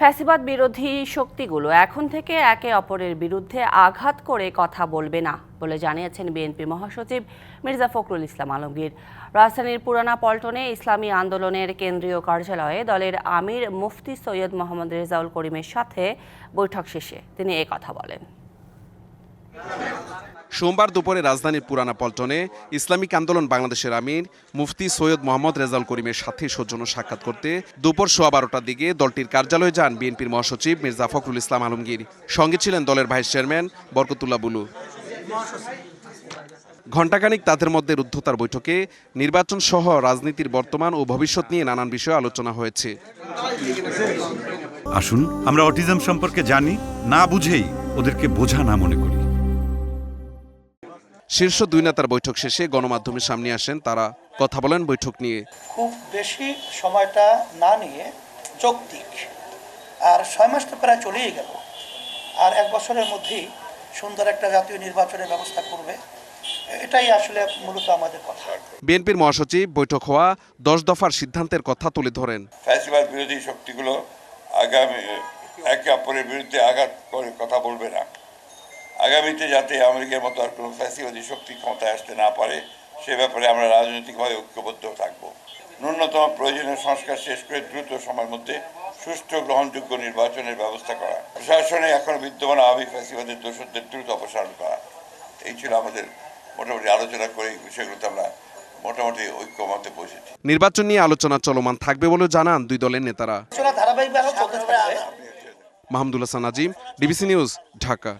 ফ্যাসিবাদ বিরোধী শক্তিগুলো এখন থেকে একে অপরের বিরুদ্ধে আঘাত করে কথা বলবে না বলে জানিয়েছেন বিএনপি মহাসচিব মির্জা ফখরুল ইসলাম আলমগীর। রাজধানীর পুরানা পল্টনে ইসলামী আন্দোলনের কেন্দ্রীয় কার্যালয়ে দলের আমির মুফতি সৈয়দ মোহাম্মদ রেজাউল করিমের সাথে বৈঠক শেষে তিনি কথা বলেন। সোমবার দুপুরে রাজধানীর পুরানা পল্টনে ইসলামিক আন্দোলন বাংলাদেশের আমির মুফতি সৈয়দ মোহাম্মদ রেজাউল করিমের সাথে সৌজন্য সাক্ষাৎ করতে দুপুর সোয়া বারোটার দিকে দলটির কার্যালয়ে যান বিএনপির মহাসচিব মির্জা ফখরুল ইসলাম আলমগীর। সঙ্গে ছিলেন দলের ভাইস চেয়ারম্যান বরকতুল্লাহ বুলু। ঘণ্টাখানিক তাদের মধ্যে রুদ্ধতার বৈঠকে নির্বাচন সহ রাজনীতির বর্তমান ও ভবিষ্যৎ নিয়ে নানান বিষয়ে আলোচনা হয়েছে। আসুন, আমরা অটিজম সম্পর্কে জানি, না বুঝেই ওদেরকে বোঝা না মনে করি। শীর্ষ দুই নেতার বৈঠক শেষে গণমাধ্যমের সামনে আসেন তারা। কথা বলেন বৈঠক নিয়ে। খুব বেশি সময়টা না নিয়ে যৌক্তিক। আর ছয় মাস তো প্রায় চলেই গেল। আর এক বছরের মধ্যেই সুন্দর একটা জাতীয় নির্বাচনের ব্যবস্থা করবে। এটাই আসলে মূলত আমাদের কথা। বিএনপির মহাসচিব বৈঠক হওয়া দশ দফার সিদ্ধান্তের কথা তুলে ধরেন। ফ্যাসিবাদ বিরোধী শক্তিগুলো আগামী একে অপরের বিরুদ্ধে আঘাত করে কথা বলবে না। আগামীতে যাতে আমেরিকার মতো আর কোনো ফ্যাসিবাদী শক্তি ক্ষমতায় আসতে না পারে সে ব্যাপারে আমরা রাজনৈতিকভাবে ঐক্যবদ্ধ থাকব। ন্যূনতম প্রয়োজনীয় সংস্কার শেষ করে দ্রুত সময়ের মধ্যে সুষ্ঠু গ্রহণযোগ্য নির্বাচনের ব্যবস্থা করা। প্রশাসনে এখন বিদ্যমান আওয়ামী ফ্যাসিবাদের দোষদের দ্রুত অপসারণ করা। এই ছিল আমাদের মোটামুটি আলোচনা করে এই বিষয়গুলোতে আমরা মোটামুটি ঐক্যমতে পৌঁছেছি নির্বাচন নিয়ে আলোচনা চলমান থাকবে বলে জানান দুই দলের নেতারা। আলোচনা ধারাবাহিকভাবে চলতে থাকবে। Mahmudul Hasan Nazim DBC news Dhaka.